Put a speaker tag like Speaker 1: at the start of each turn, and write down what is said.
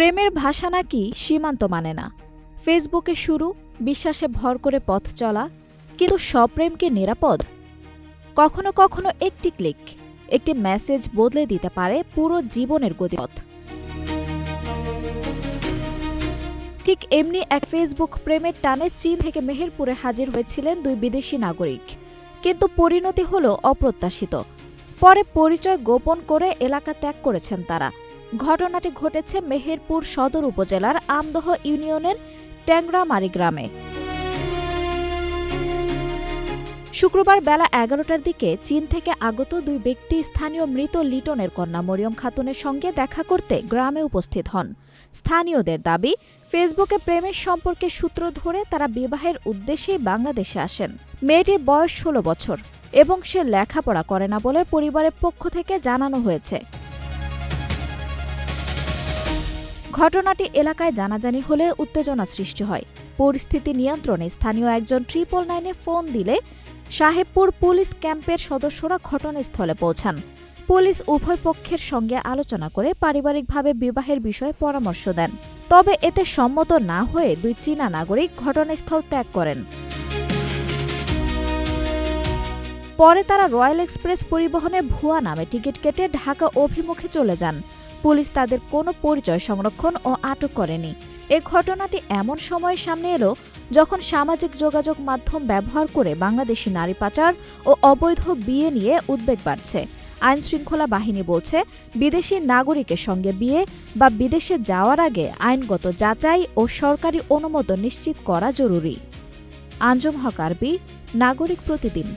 Speaker 1: প্রেমের ভাষা নাকি সীমান্ত মানে না। ফেসবুকে শুরু, বিশ্বাসে ভর করে পথ চলা, কিন্তু সব প্রেম কি নিরাপদ? কখনো কখনো একটি ক্লিক, একটি মেসেজ বদলে দিতে পারে পুরো জীবনের গতিপথ। ঠিক এমনি এক ফেসবুক প্রেমের টানে চীন থেকে মেহেরপুরে হাজির হয়েছিলেন দুই বিদেশি নাগরিক। কিন্তু পরিণতি হল অপ্রত্যাশিত। পরে পরিচয় গোপন করে এলাকা ত্যাগ করেছেন তারা। ঘটনাটি ঘটেছে মেহেরপুর সদর উপজেলার আমদহ ইউনিয়নের ট্যাংরামারি গ্রামে। শুক্রবার বেলা এগারোটার দিকে চীন থেকে আগত দুই ব্যক্তি স্থানীয় মৃত লিটনের কন্যা মরিয়ম খাতুনের সঙ্গে দেখা করতে গ্রামে উপস্থিত হন। স্থানীয়দের দাবি, ফেসবুকে প্রেমের সম্পর্কে সূত্র ধরে তারা বিবাহের উদ্দেশ্যেই বাংলাদেশে আসেন। মেয়েটির বয়স ষোলো বছর এবং সে লেখাপড়া করে না বলে পরিবারের পক্ষ থেকে জানানো হয়েছে। ঘটনাটি এলাকায় জানাজানি হলে উত্তেজনা সৃষ্টি হয়। পরিস্থিতি নিয়ন্ত্রণে স্থানীয় একজন ট্রিপল নাইনে ফোন দিলে সাহেবপুর পুলিশ ক্যাম্পের সদস্যরা ঘটনাস্থলে পৌঁছান। পুলিশ উভয় পক্ষের সঙ্গে আলোচনা করে পারিবারিকভাবে বিবাহের বিষয়ে পরামর্শ দেন। তবে এতে সম্মত না হয়ে দুই চীনা নাগরিক ঘটনাস্থল ত্যাগ করেন। পরে তারা রয়্যাল এক্সপ্রেস পরিবহনে ভুয়া নামে টিকিট কেটে ঢাকা অভিমুখে চলে যান। পুলিশ তাদের কোনো পরিচয় সংরক্ষণ ও আটক করেনি। এ ঘটনাটি এমন সময়ে সামনে এলো যখন সামাজিক যোগাযোগ মাধ্যম ব্যবহার করে বাংলাদেশি নারী পাচার ও অবৈধ বিয়ে নিয়ে উদ্বেগ বাড়ছে। আইন শৃঙ্খলা বাহিনী বলছে, বিদেশি নাগরিকের সঙ্গে বিয়ে বা বিদেশে যাওয়ার আগে আইনগত যাচাই ও সরকারি অনুমোদন নিশ্চিত করা জরুরি। আঞ্জুম হক আরবি, নাগরিক প্রতিদিন।